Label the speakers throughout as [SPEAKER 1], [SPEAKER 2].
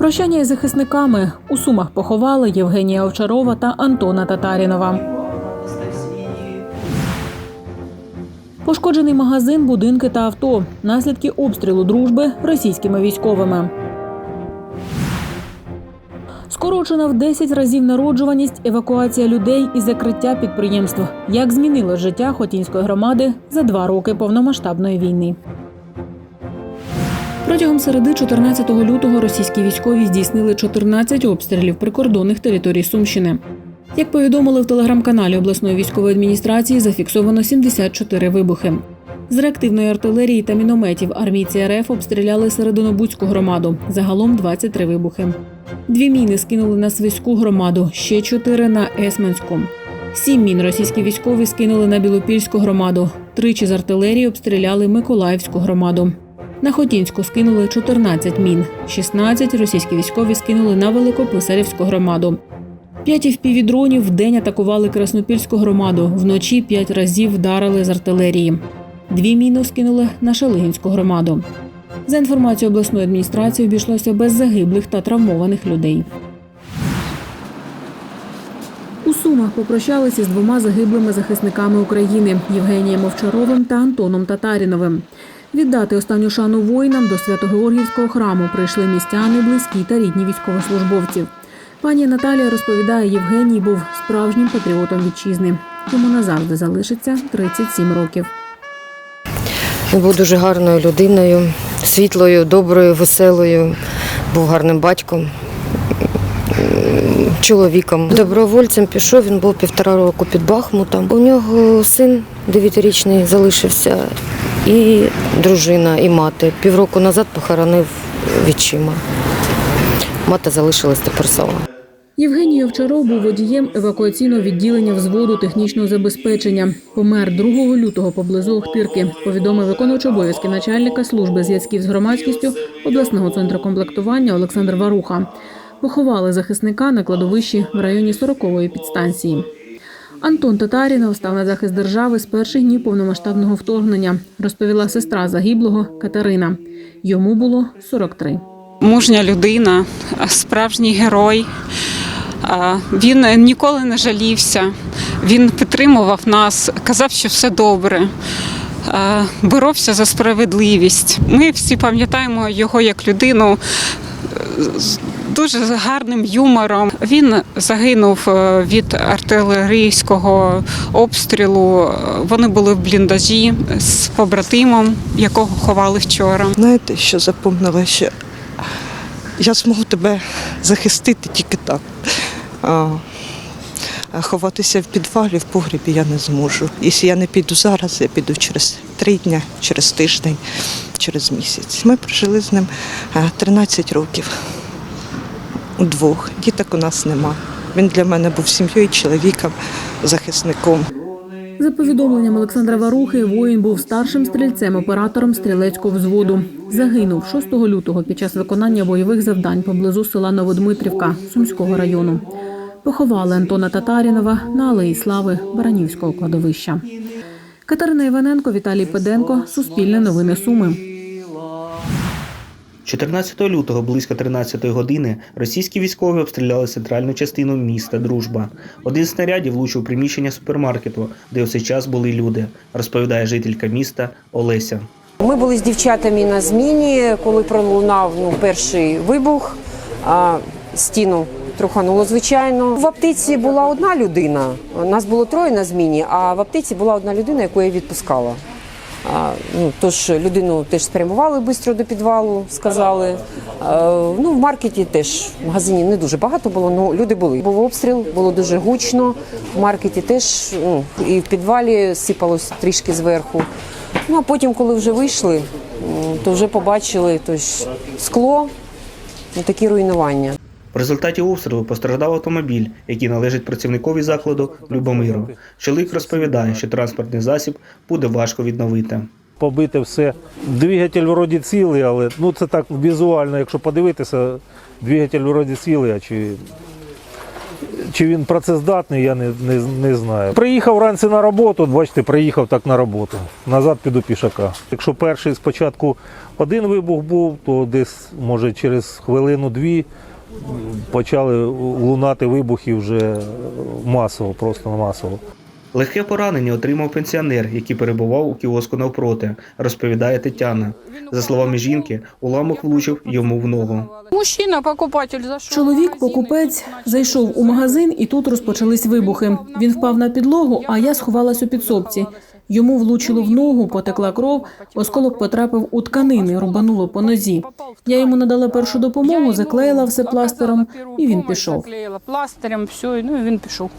[SPEAKER 1] Прощання із захисниками у Сумах поховали Євгенія Овчарова та Антона Татарінова. Пошкоджений магазин, будинки та авто. Наслідки обстрілу дружби російськими військовими. Скорочена в 10 разів народжуваність, евакуація людей і закриття підприємств. Як змінило життя Хотінської громади за два роки повномасштабної війни. Протягом середи 14 лютого російські військові здійснили 14 обстрілів прикордонних територій Сумщини. Як повідомили в телеграм-каналі обласної військової адміністрації, зафіксовано 74 вибухи. З реактивної артилерії та мінометів армійці РФ обстріляли Серединобудську громаду. Загалом 23 вибухи. Дві міни скинули на Свиську громаду, ще чотири на Есменську. Сім мін російські військові скинули на Білопільську громаду. Тричі з артилерії обстріляли Миколаївську громаду. На Хотінську скинули 14 мін, 16 російські військові скинули на Великописарівську громаду. П'ять впівдронів в день атакували Краснопільську громаду. Вночі п'ять разів вдарили з артилерії. Дві міни скинули на Шалигінську громаду. За інформацією обласної адміністрації, обійшлося без загиблих та травмованих людей. У Сумах попрощалися з двома загиблими захисниками України Євгенієм Овчаровим та Антоном Татаріновим. Віддати останню шану воїнам до Свято-Георгіївського храму прийшли містяни, близькі та рідні військовослужбовців. Пані Наталія розповідає, Євгеній був справжнім патріотом вітчизни. Йому назавжди залишиться 37 років.
[SPEAKER 2] Він був дуже гарною людиною, світлою, доброю, веселою, був гарним батьком, чоловіком. Добровольцем пішов, він був півтора року під Бахмутом. У нього син дев'ятирічний залишився, і дружина, і мати. Півроку назад похоронив відчима. Мати залишилась тепер сама.
[SPEAKER 1] Євгеній Овчаров був водієм евакуаційного відділення взводу технічного забезпечення. Помер 2 лютого поблизу Охтирки, повідомив виконувач обов'язки начальника служби зв'язків з громадськістю обласного центру комплектування Олександр Варуха. Поховали захисника на кладовищі в районі 40-ї підстанції. Антон Татарінов став на захист держави з перших днів повномасштабного вторгнення, розповіла сестра загиблого Катерина. Йому було 43.
[SPEAKER 3] мужня людина, справжній герой. Він ніколи не жалівся, він підтримував нас, казав, що все добре, боровся за справедливість. Ми всі пам'ятаємо його як людину дуже гарним юмором. Він загинув е, від артилерійського обстрілу. Вони були в бліндажі з побратимом, якого ховали вчора.
[SPEAKER 4] Знаєте, що запомнила, що я зможу тебе захистити тільки так. Ховатися в підвалі, в погрібі я не зможу. Якщо я не піду зараз, я піду через три дні, через тиждень, через місяць. Ми прожили з ним е, 13 років. Удвох. Діток у нас нема. Він для мене був сім'єю, чоловіком, захисником.
[SPEAKER 1] За повідомленням Олександра Варухи, воїн був старшим стрільцем-оператором стрілецького взводу. Загинув 6 лютого під час виконання бойових завдань поблизу села Новодмитрівка Сумського району. Поховали Антона Татарінова на Алеї Слави Баранівського кладовища. Катерина Іваненко, Віталій Педенко, Суспільне новини Суми.
[SPEAKER 5] 14 лютого близько 13 години російські військові обстріляли центральну частину міста Дружба. Один з снарядів влучив приміщення супермаркету, де у цей час були люди, розповідає жителька міста Олеся.
[SPEAKER 6] Ми були з дівчатами на зміні, коли пролунав ну, перший вибух. А, стіну трухануло, звичайно. В аптеці була одна людина. Нас було троє на зміні, а в аптеці була одна людина, яку я відпускала. Ну, тож людину теж спрямували швидко до підвалу, сказали. Ну, в маркеті теж в магазині не дуже багато було, але люди були. Був обстріл, було дуже гучно. В маркеті теж ну, і в підвалі сипалось трішки зверху. Ну а потім, коли вже вийшли, то вже побачили то скло, ну, такі руйнування.
[SPEAKER 5] В результаті обстрілу постраждав автомобіль, який належить працівникові закладу Любомиру. Чоловік розповідає, що транспортний засіб буде важко відновити.
[SPEAKER 7] побите все. Двигатель вроді цілий, але ну це так візуально, якщо подивитися, двигатель вроді цілий, а чи чи він працездатний, я не, не, не знаю. Приїхав вранці на роботу, бачите, приїхав так на роботу. Назад піду пішака. Якщо перший спочатку один вибух був, то десь, може, через хвилину-дві почали лунати вибухи вже масово, просто масово.
[SPEAKER 5] Легке поранення отримав пенсіонер, який перебував у кіоску навпроти, розповідає Тетяна. За словами жінки, уламок влучив йому в ногу.
[SPEAKER 8] Мужчина, покупатель зашел.
[SPEAKER 1] Чоловік, покупець, зайшов у магазин, і тут розпочались вибухи. Він впав на підлогу, а я сховалась у підсобці. Йому влучило в ногу, потекла кров, осколок потрапив у тканини, рубануло по нозі. Я йому надала першу допомогу, заклеїла все пластером, і він пішов.
[SPEAKER 8] Пластирем, все, ну і він пішов.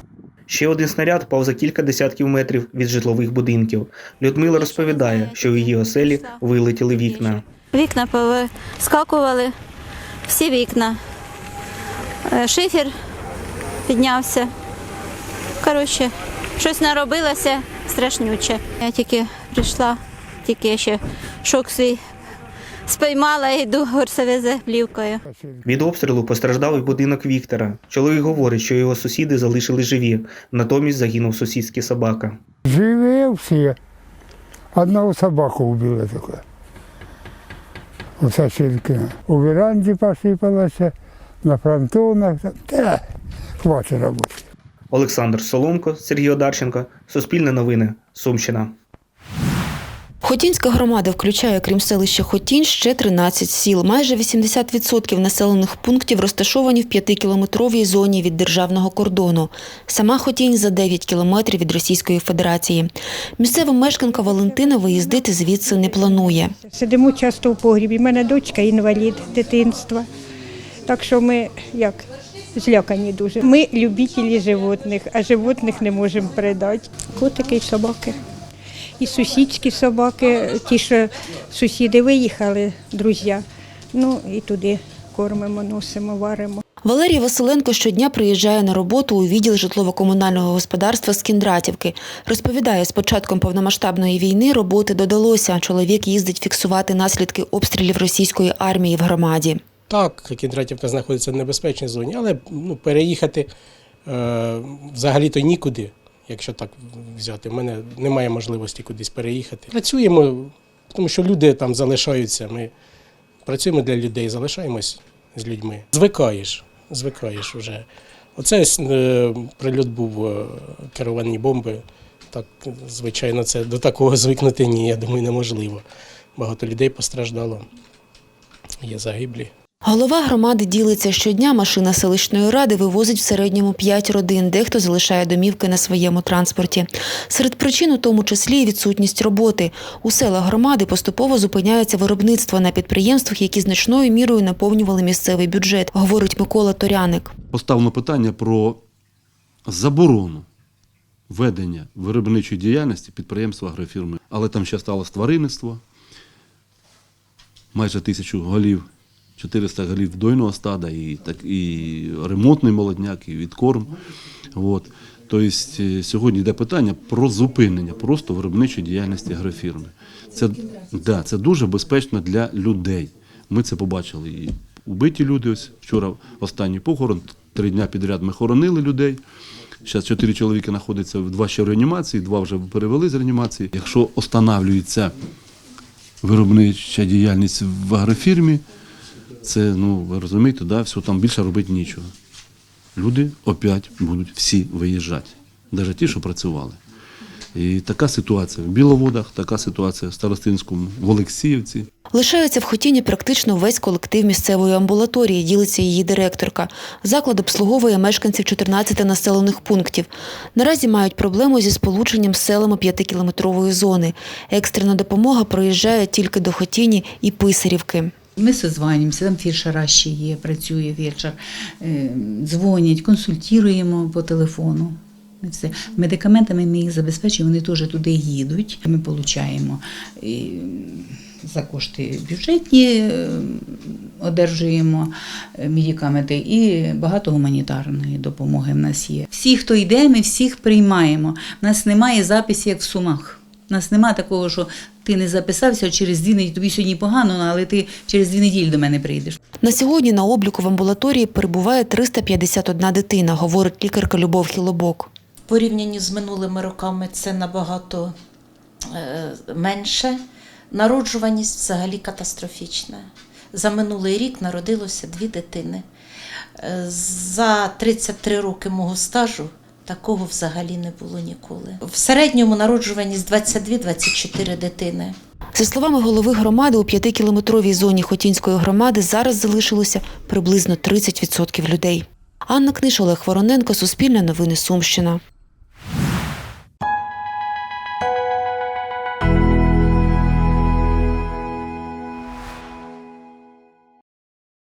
[SPEAKER 5] Ще один снаряд впав за кілька десятків метрів від житлових будинків. Людмила розповідає, що в її оселі вилетіли вікна.
[SPEAKER 9] Вікна повискакували, всі вікна. Е, Шифер піднявся. Коротше, щось наробилося страшнюче. Я тільки прийшла, тільки я ще шок свій спіймала і йду горсовезе плівкою.
[SPEAKER 5] Від обстрілу постраждав і будинок Віктора. Чоловік говорить, що його сусіди залишили живі, натомість загинув сусідський собака.
[SPEAKER 10] Живые все. Одного собаку убила только. У соседки. У веранде посыпалась, на фронтонах. Да, хватит работать.
[SPEAKER 5] Олександр Соломко, Сергій Одарченко, Суспільне новини, Сумщина.
[SPEAKER 11] Хотінська громада включає, крім селища Хотінь, ще 13 сіл. Майже 80% населених пунктів розташовані в 5-кілометровій зоні від державного кордону. Сама Хотінь за 9 кілометрів від Російської Федерації. Місцева мешканка Валентина виїздити звідси не планує.
[SPEAKER 12] Сидимо часто в погрібі. У мене дочка інвалід дитинства. Так що ми як злякані дуже. Ми любителі животних, а животних не можемо передати. Котики і собаки. І сусідські собаки, ті, що сусіди виїхали, друзі. Ну і туди кормимо, носимо, варимо.
[SPEAKER 11] Валерій Василенко щодня приїжджає на роботу у відділ житлово-комунального господарства з Кіндратівки. Розповідає, з початком повномасштабної війни роботи додалося. Чоловік їздить фіксувати наслідки обстрілів російської армії в громаді.
[SPEAKER 13] Так, Кіндратівка знаходиться в небезпечній зоні, але ну, переїхати е, взагалі-то нікуди, якщо так взяти. У мене немає можливості кудись переїхати. Працюємо, тому що люди там залишаються. Ми працюємо для людей, залишаємось з людьми. Звикаєш, звикаєш вже. Оце е, прильот був е, керовані бомби. Так, звичайно, це до такого звикнути ні, я думаю, неможливо. Багато людей постраждало, є загиблі.
[SPEAKER 11] Голова громади ділиться щодня. Машина селищної ради вивозить в середньому 5 родин. Дехто залишає домівки на своєму транспорті. Серед причин у тому числі і відсутність роботи. У селах громади поступово зупиняється виробництво на підприємствах, які значною мірою наповнювали місцевий бюджет, говорить Микола Торяник.
[SPEAKER 14] Поставлено питання про заборону ведення виробничої діяльності підприємства агрофірми. Але там ще сталося тваринництво, майже тисячу голів, 400 голів дойного стада, і, так, і ремонтний молодняк, і відкорм. От. Тобто е, сьогодні йде питання про зупинення просто виробничої діяльності агрофірми. Це, да, це дуже безпечно для людей. Ми це побачили. І убиті люди, ось вчора останній похорон, три дня підряд ми хоронили людей. Зараз чотири чоловіки знаходяться, два ще в реанімації, два вже перевели з реанімації. Якщо останавлюється виробнича діяльність в агрофірмі, це, ну, ви розумієте, да, все, там більше робити нічого. Люди опять будуть всі виїжджати, навіть ті, що працювали. І така ситуація в Біловодах, така ситуація в Старостинському, в Олексіївці.
[SPEAKER 11] Лишається в Хотіні практично весь колектив місцевої амбулаторії, ділиться її директорка. Заклад обслуговує мешканців 14 населених пунктів. Наразі мають проблему зі сполученням з селами 5-кілометрової зони. Екстрена допомога проїжджає тільки до Хотіні і Писарівки.
[SPEAKER 15] Ми созванюємося, там фельдшера ще є, працює фельдшер, е, дзвонять, консультуємо по телефону. Все. Медикаментами ми їх забезпечуємо, вони теж туди їдуть. Ми отримуємо за кошти бюджетні, е, одержуємо е, медикаменти і багато гуманітарної допомоги в нас є. Всі, хто йде, ми всіх приймаємо. У нас немає записів, як в сумах. У нас немає такого, що ти не записався, через дві неділі, тобі сьогодні погано, але ти через дві неділі до мене прийдеш.
[SPEAKER 11] На сьогодні на обліку в амбулаторії перебуває 351 дитина, говорить лікарка Любов Хілобок.
[SPEAKER 16] В порівнянні з минулими роками це набагато е, менше. Народжуваність взагалі катастрофічна. За минулий рік народилося дві дитини. Е, За 33 роки мого стажу такого взагалі не було ніколи. В середньому народжуваність 22-24 дитини.
[SPEAKER 11] За словами голови громади, у п'ятикілометровій зоні Хотінської громади зараз залишилося приблизно 30% людей. Анна Книш, Олег Вороненко, Суспільне новини Сумщина.